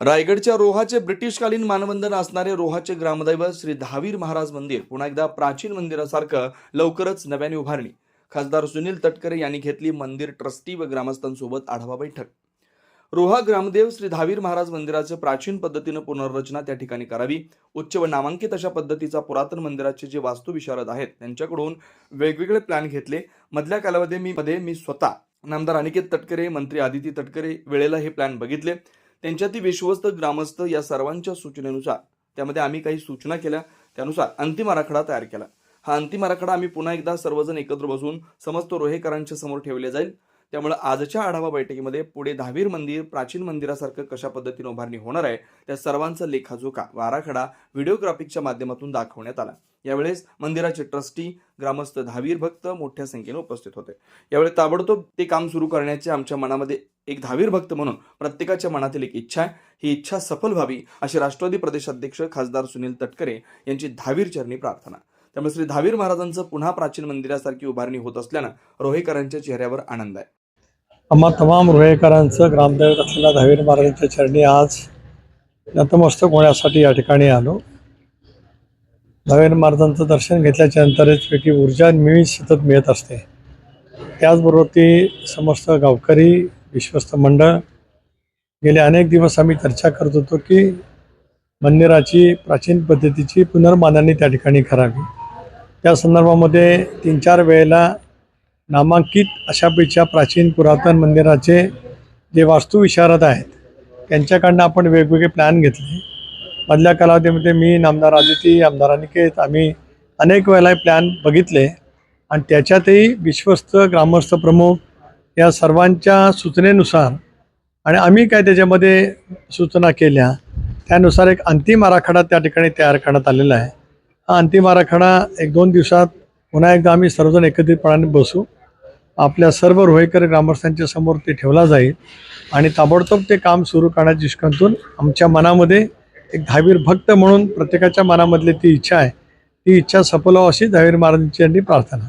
रायगडच्या रोहाचे ब्रिटिशकालीन मानवंदन असणारे रोहाचे ग्रामदैवत श्री दहावीर महाराज मंदिर पुन्हा एकदा प्राचीन मंदिरासारखं लवकरच नव्याने उभारणी. खासदार सुनील तटकरे यांनी घेतली मंदिर ट्रस्टी व ग्रामस्थांसोबत आढावा बैठक. रोहा ग्रामदेव श्री दहावीर महाराज मंदिराचे प्राचीन पद्धतीनं पुनर्रचना त्या ठिकाणी करावी. उच्च व नामांकित अशा पद्धतीचा पुरातन मंदिराचे जे वास्तुविशारद आहेत त्यांच्याकडून वेगवेगळे प्लॅन घेतले. मधल्या कालावधी मी मध्ये मी स्वतः नामदार अनिकेत तटकरे मंत्री आदिती तटकरे वेळेला हे प्लॅन बघितले. त्यांच्यातील विश्वस्त ग्रामस्थ या सर्वांच्या सूचनेनुसार त्यामध्ये आम्ही काही सूचना केल्या त्यानुसार अंतिम आराखडा तयार केला. हा अंतिम आराखडा आम्ही पुन्हा एकदा सर्वजण एकत्र बसून समस्त रोहेकरांच्या समोर ठेवले जाईल. त्यामुळे आजच्या आढावा बैठकीमध्ये पुढे दहावीर मंदिर प्राचीन मंदिरासारखं कशा पद्धतीने उभारणी होणार आहे त्या सर्वांचा लेखाजोखा व आराखडा व्हिडिओग्राफिकच्या माध्यमातून दाखवण्यात आला. यावेळेस मंदिराचे ट्रस्टी ग्रामस्थ दहावीर भक्त मोठ्या संख्येने उपस्थित होते. यावेळी ताबडतोब ते काम सुरू करण्याचे आमच्या मनामध्ये एक दहावीर भक्त म्हणून प्रत्येकाच्या मनातील एक इच्छा आहे. ही इच्छा सफल व्हावी अशी राष्ट्रवादी प्रदेशाध्यक्ष खासदार सुनील तटकरे यांची दहावीर चरणी प्रार्थना. त्यामुळे श्री दहावीर महाराजांचं पुन्हा प्राचीन मंदिरासारखी उभारणी होत असल्यानं रोहेकरांच्या चेहऱ्यावर आनंद आहे. आम्हा तमाम रोहेकरांचं ग्रामदैवत असलेल्या दहावीर महाराजांच्या चरणी आज नतमस्तक होण्यासाठी या ठिकाणी आलो. दहावीर महाराजांचं दर्शन घेतल्याच्या नंतरच वेगळी ऊर्जा नेहमी सतत मिळत असते. त्याचबरोबर ती समस्त गावकरी विश्वस्त मंडळ. गेले अनेक दिवस आम्ही चर्चा करत होतो की मंदिराची प्राचीन पद्धतीची पुनर्मांडणी त्या ठिकाणी करावी. त्या संदर्भामध्ये तीन चार वेळेला नामांकित अशापेक्षा प्राचीन पुरातन मंदिराचे जे वास्तुविशारद आहेत त्यांच्याकडनं आपण वेगवेगळे प्लॅन घेतले. मधल्या कालावधीमध्ये मी नामदार आदिती आमदार अनिकेत आम्ही अनेक वेळेला हे प्लॅन बघितले. आणि त्याच्यातही विश्वस्त ग्रामस्थ प्रमुख या सर्वांच्या सूचनेनुसार आणि आम्ही काय त्याच्यामध्ये सूचना केल्या त्यानुसार एक अंतिम आराखडा त्या ठिकाणी तयार करण्यात आलेला आहे. हा अंतिम आराखडा एक दोन दिवसात पुन्हा एकदा आम्ही सर्वजण एकत्रितपणाने बसू. आपल्या सर्व रोहेकर ग्रामस्थांच्या समोर ते ठेवला जाईल आणि ताबडतोब ते काम सुरू करण्याच्या दृष्टिकोनातून आमच्या मनामध्ये एक धावीर भक्त म्हणून प्रत्येकाच्या मनामधली ती इच्छा आहे. ती इच्छा सफल व्हावी अशी धावीर महाराजांची यांनी प्रार्थना.